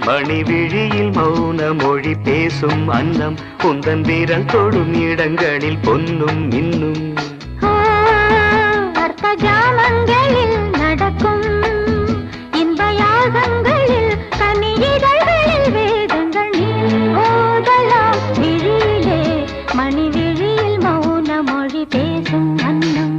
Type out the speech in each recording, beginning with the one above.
விழியிலே மணி விழியில் மௌன மொழி பேசும் அன்னம் உந்தன் வீரல் தொடும் இடங்களில் பொன்னும் மின்னும். அர்த்த ஜாமங்களில் நடக்கும் இன்பயாகங்களில் கனியிதழ்களில் வேதங்கள் நீ ஓதலாம் விழியிலே மணி விழியில் மௌன மொழி பேசும் அன்னம்.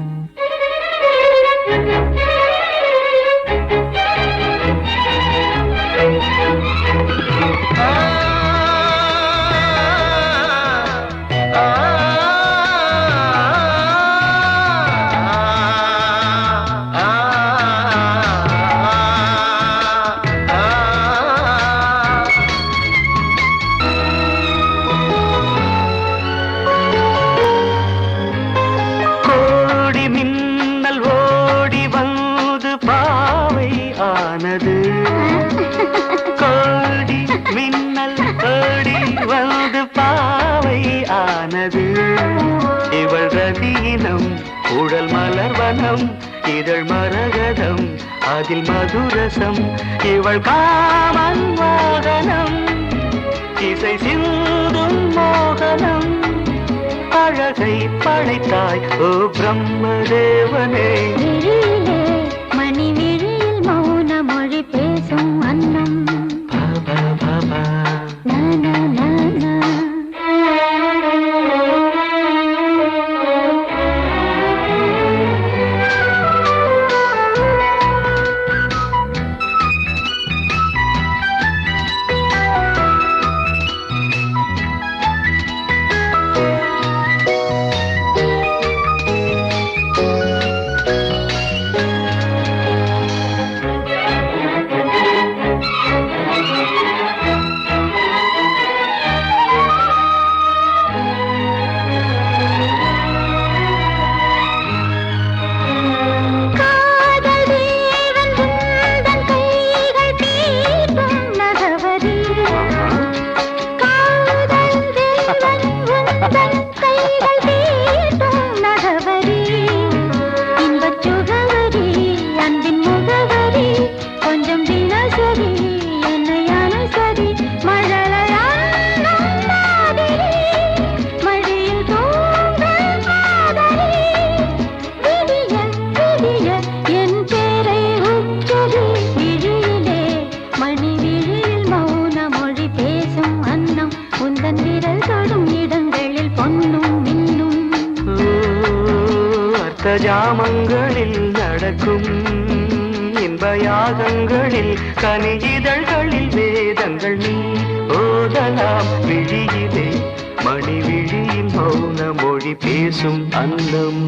ரதியினம் மலர்வனம் இதழ் மரகதம் அதில் மதுரசம் இவள் காமன் மோகனம் இசை சிந்தும் மோகனம் அழகை படைத்தாய் ஓ பிரம்மதேவனே. அர்த்த ஜாமங்களில் நடக்கும் இன்பயாகங்களில் யாகங்களில் வேதங்கள் நீ ஓதலாம் விழியிலே மணி விழியில் மௌன மொழி பேசும் அன்னம்.